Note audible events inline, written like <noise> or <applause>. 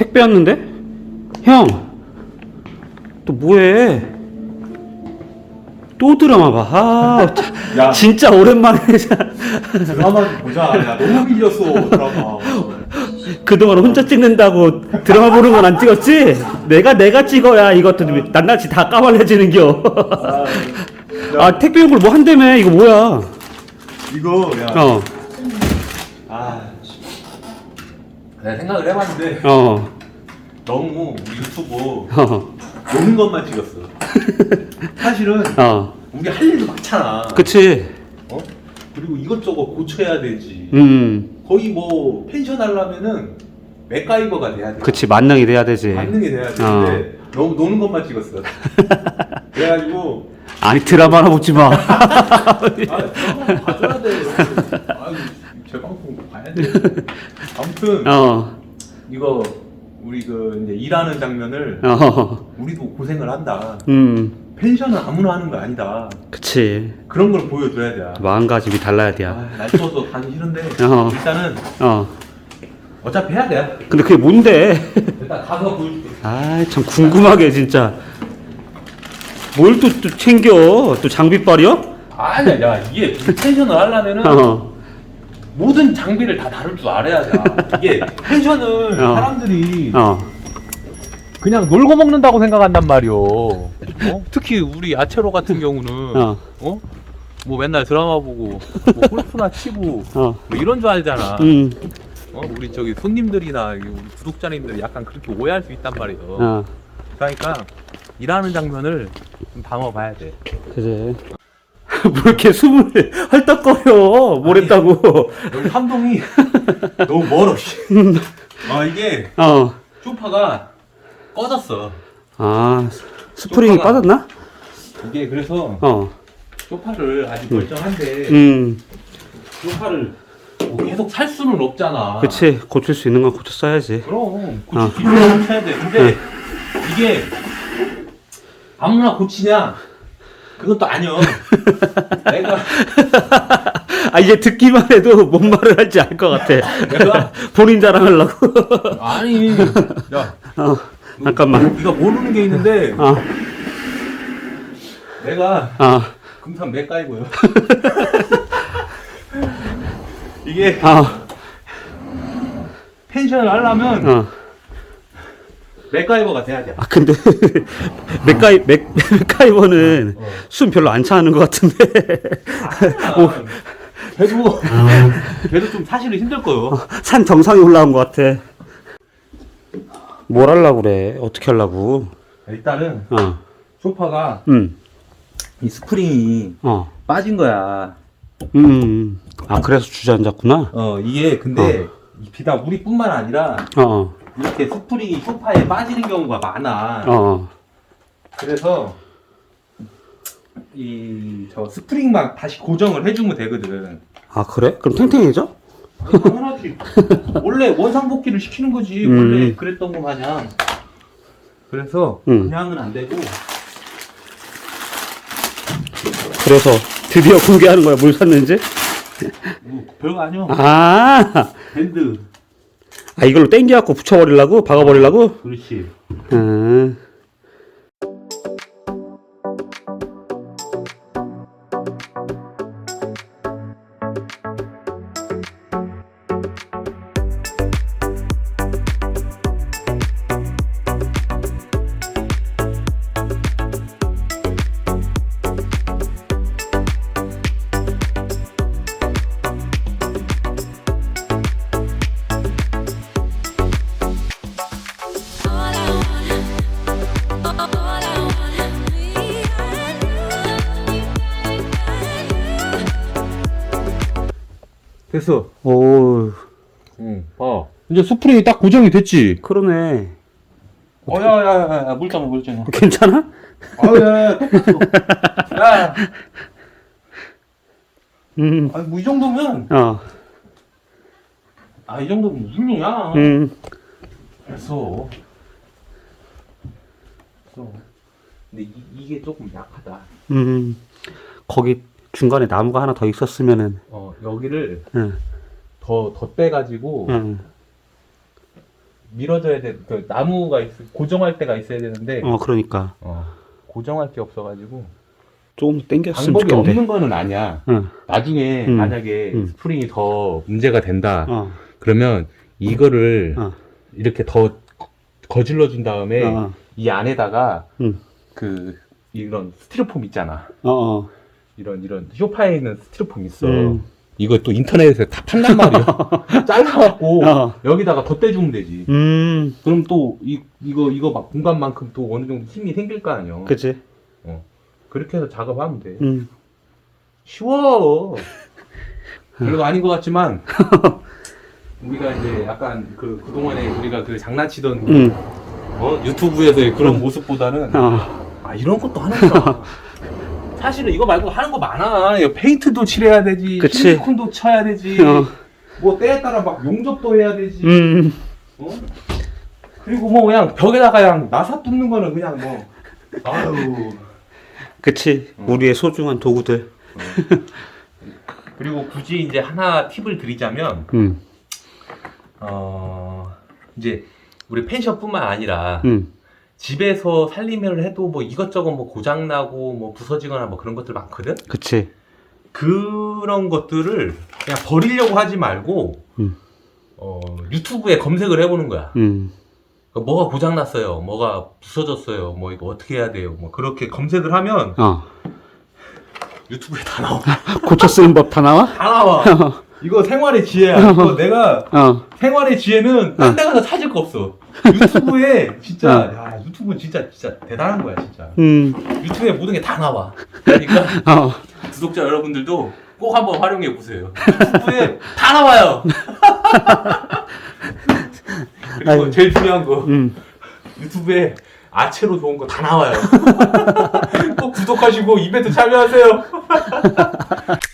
택배 왔는데? 형! 또 뭐해? 또 드라마 봐. 아, 자- 야. 진짜 오랜만에. <laughs> 드라마 좀 보자. 야, 너무 밀렸어, 드라마. 그동안 혼자 찍는다고 드라마 보는 건 안 찍었지? 내가 내가 찍어야 이것도 낱낱이 다 까발려지는겨. 아, 아 택배 용구를 뭐 한다며 이거 뭐야? 이거, 야. 어, 아, 씨. 내가 생각을 해봤는데, 어, 너무 우리 유튜브 어, 노는 것만 찍었어. 사실은, 어, 우리 할 일도 많잖아. 그치. 어? 그리고 이것저것 고쳐야 되지. 음, 거의 뭐, 펜션 하려면은, 맥가이버가 돼야 돼. 그치 만능이 돼야 되지. 만능이 돼야 되는데, 너무 노는 것만 찍었어. <laughs> 그래가지고, 아니 드라마나 보지 마. <laughs> 아, 봐줘야 돼. 아무튼, 어, 이거, 우리 그, 이제 일하는 장면을, 어, 우리도 고생을 한다. 음, 펜션은 아무나 하는 거 아니다. 그치. 그런 걸 보여줘야 돼. 마음가짐이 달라야 돼. 아, 날 추워서 가기 싫은데, 어. 일단은, 어, 어차피 해야 돼. 근데 그게 뭔데? 일단 가서 보여줄게. 아, 참 궁금하게 진짜. 뭘또또 챙겨? 또 장비빨이요? 아니야, 야, 이게 펜션을 하려면은, 어, 모든 장비를 다 다룰 줄 알아야 돼. 이게 펜션을 어. 사람들이 어, 그냥 놀고 먹는다고 생각한단 말이오. 어? 특히 우리 아체로 같은 경우는 어, 어? 뭐 맨날 드라마 보고 뭐 골프나 치고 어, 뭐 이런 줄 알잖아. 음, 어? 우리 저기 손님들이나 우리 구독자님들이 약간 그렇게 오해할 수 있단 말이오. 어, 그러니까 일하는 장면을 좀 담아봐야 돼. 그래. <laughs> 뭐 이렇게 숨을 <laughs> 헐떡거려? 뭘 아니. 했다고? 여기 함동이 너무 멀어. 씨. 아 이게 어, 쇼파가 꺼졌어. 아, 스프링이 소파가- 빠졌나? 이게 그래서 어, 쇼파를 아직 멀쩡한데 음, 쇼파를 뭐 계속 살 수는 없잖아. 그치. 고칠 수 있는 건 고쳐 써야지. 그럼 어. 고칠 수 있는 고쳐야 돼. 근데 이게 아무나 고치냐? 그건 또 아니야. <laughs> 내가 아, 이제 듣기만 해도 뭔 말을 할지 알것 같아. 내가 <laughs> 본인 자랑하려고. <laughs> 아니 야 어, 잠깐만. 네가 모르는 게 있는데 어, 내가 어, 금산 맥가이고요. 이게 어, 펜션을 하려면 어. 맥가이버가 돼야 돼. 아, 근데, <laughs> 맥가이, 맥, <laughs> 맥가이버는 어. 숨 별로 안 차는 것 같은데. 아, 그래도 그래도 좀 사실은 힘들 거요. 산 정상에 올라온 것 같아. 뭘 하려고 그래? 어떻게 하려고? 일단은 어, 소파가 음, 이 스프링이 어, 빠진 거야. 음, 음. 아, 그래서 주저앉았구나? 어 이게 근데 이 비단 우리뿐만 아니라 어, 어, 이렇게 스프링이 소파에 빠지는 경우가 많아. 어, 어. 그래서 이 저 스프링만 다시 고정을 해주면 되거든. 아, 그래? 그럼 탱탱해져? 당연하지. <laughs> 원래 원상복귀를 시키는 거지. 음. 원래 그랬던 거 마냥. 그래서 음. 그냥은 안 되고 그래서 드디어 공개하는 거야, 뭘 샀는지? 뭐 별거 아니야. 아, 밴드. 아, 이걸로 땡겨갖고 붙여버리려고? 박아버리려고? 그렇지. 음. 됐어. 오, 응. 봐. 이제 스프링이 딱 고정이 됐지. 그러네. 어야야야 물장 물장. 괜찮아? 아야 똑같어. <laughs> 야. 음, 아니 뭐이 정도면 어, 아 이 정도면 무슨 일이야. 음. 됐어. 됐어. 근데 이, 이게 조금 약하다. 음, 거기 중간에 나무가 하나 더 있었으면은, 어 여기를 응, 더 더 빼가지고 응, 밀어줘야 돼. 그 나무가 있, 고정할 때가 있어야 되는데 어 그러니까 어, 고정할 게 없어가지고 조금 땡겼으면 방법이 좋겠는데. 없는 거는 아니야. 응. 나중에 음. 만약에 음. 스프링이 더 문제가 된다. 어. 그러면 이거를 어. 이렇게 더 거질러 준 다음에 어. 이 안에다가 응. 그 이런 스티로폼 있잖아. 어. 어. 이런 이런 쇼파에 있는 스티로폼 있어. 음. 이거 또 인터넷에서 다 판단 말이야. <laughs> 잘라갖고 어. 여기다가 덧대주면 되지. 음. 그럼 또 이 이거 이거 막 공간만큼 또 어느 정도 힘이 생길 거 아니야. 그치. 그렇게 해서 작업하면 돼. 음. 쉬워. <laughs> 별거 아닌 것 같지만 우리가 이제 약간 그 그동안에 우리가 그 장난치던 음. 어? 유튜브에서의 그런 모습보다는 어. 아 이런 것도 하는구나. <laughs> 사실은 이거 말고 하는 거 많아. 이거 페인트도 칠해야 되지. 그치. 실리콘도 쳐야 되지. 어. 뭐 때에 따라 막 용접도 해야 되지. 음. 어? 그리고 뭐 그냥 벽에다가 그냥 나사 뚫는 거는 그냥 뭐 아유. 그치. 우리의 소중한 도구들. 그리고 굳이 이제 하나 팁을 드리자면 음. 어 이제 우리 펜션뿐만 아니라 음. 집에서 살림을 해도 뭐 이것저것 뭐 고장 나고 뭐 부서지거나 뭐 그런 것들 많거든. 그치. 그런 것들을 그냥 버리려고 하지 말고 음. 어, 유튜브에 검색을 해보는 거야. 음. 그러니까 뭐가 고장 났어요. 뭐가 부서졌어요. 뭐 이거 어떻게 해야 돼요. 뭐 그렇게 검색을 하면 어. 유튜브에 다 나와. <laughs> 고쳐 쓰는 법 다 나와? 다 나와. <laughs> 이거 생활의 지혜야. 이거 <laughs> 내가 어. 생활의 지혜는 딴 데 가서 찾을 거 없어. 유튜브에 진짜 야 유튜브 진짜 진짜 대단한 거야 진짜. 음. 유튜브에 모든 게 다 나와. 그러니까 어. 구독자 여러분들도 꼭 한번 활용해 보세요. 유튜브에 다 나와요. 그리고 아이고. 제일 중요한 거 음. 유튜브에 아체로 좋은 거 다 나와요. <laughs> 꼭 구독하시고 이벤트 참여하세요. <laughs>